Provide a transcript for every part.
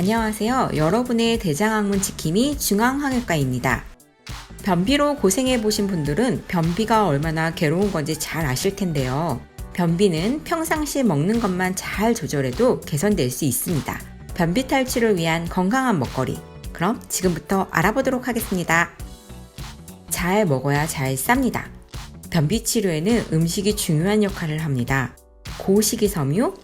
안녕하세요. 여러분의 대장학문 지킴이 중앙항해과입니다. 변비로 고생해 보신 분들은 변비가 얼마나 괴로운 건지 잘 아실 텐데요. 변비는 평상시 먹는 것만 잘 조절해도 개선될 수 있습니다. 변비 탈출을 위한 건강한 먹거리. 그럼 지금부터 알아보도록 하겠습니다. 잘 먹어야 잘 쌉니다. 변비 치료에는 음식이 중요한 역할을 합니다. 고식이 섬유,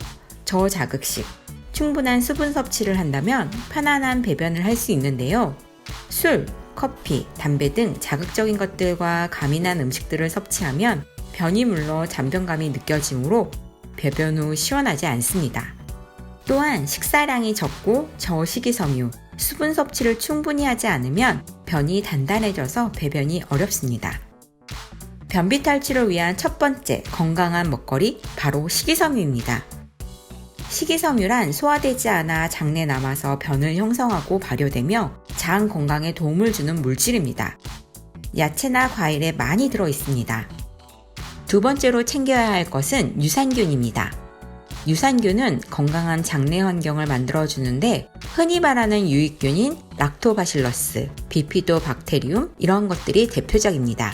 저자극식, 충분한 수분 섭취를 한다면 편안한 배변을 할 수 있는데요. 술, 커피, 담배 등 자극적인 것들과 가민한 음식들을 섭취하면 변이 물러 잔변감이 느껴지므로 배변 후 시원하지 않습니다. 또한 식사량이 적고 저식이섬유, 수분 섭취를 충분히 하지 않으면 변이 단단해져서 배변이 어렵습니다. 변비 탈출을 위한 첫 번째 건강한 먹거리 바로 식이섬유입니다. 식이섬유란 소화되지 않아 장내 남아서 변을 형성하고 발효되며 장 건강에 도움을 주는 물질입니다. 야채나 과일에 많이 들어 있습니다. 두 번째로 챙겨야 할 것은 유산균입니다. 유산균은 건강한 장내 환경을 만들어주는데 흔히 말하는 유익균인 락토바실러스, 비피도 박테리움 이런 것들이 대표적입니다.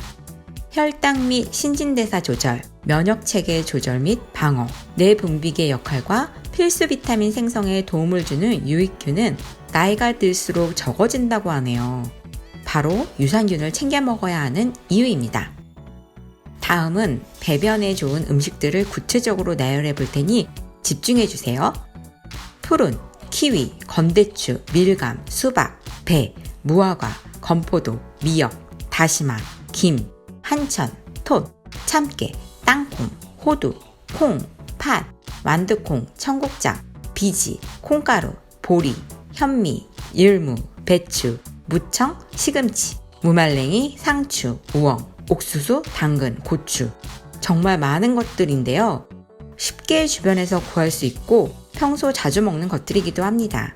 혈당 및 신진대사 조절, 면역 체계 조절 및 방어, 뇌 분비계 역할과 필수 비타민 생성에 도움을 주는 유익균은 나이가 들수록 적어진다고 하네요. 바로 유산균을 챙겨 먹어야 하는 이유입니다. 다음은 배변에 좋은 음식들을 구체적으로 나열해 볼 테니 집중해 주세요. 푸른, 키위, 건대추, 밀감, 수박, 배, 무화과, 건포도, 미역, 다시마, 김, 한천, 톳, 참깨, 땅콩, 호두, 콩, 팥, 완두콩, 청국장, 비지, 콩가루, 보리, 현미, 율무, 배추, 무청, 시금치, 무말랭이, 상추, 우엉, 옥수수, 당근, 고추. 정말 많은 것들인데요. 쉽게 주변에서 구할 수 있고 평소 자주 먹는 것들이기도 합니다.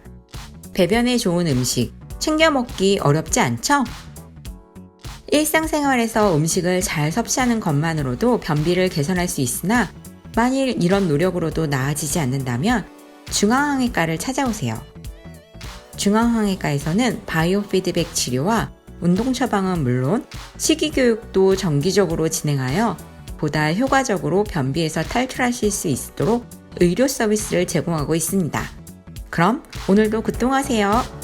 배변에 좋은 음식, 챙겨 먹기 어렵지 않죠? 일상생활에서 음식을 잘 섭취하는 것만으로도 변비를 개선할 수 있으나 만일 이런 노력으로도 나아지지 않는다면 중앙항해과를 찾아오세요. 중앙항해과에서는 바이오 피드백 치료와 운동 처방은 물론 식이 교육도 정기적으로 진행하여 보다 효과적으로 변비에서 탈출하실 수 있도록 의료 서비스를 제공하고 있습니다. 그럼 오늘도 굿동하세요.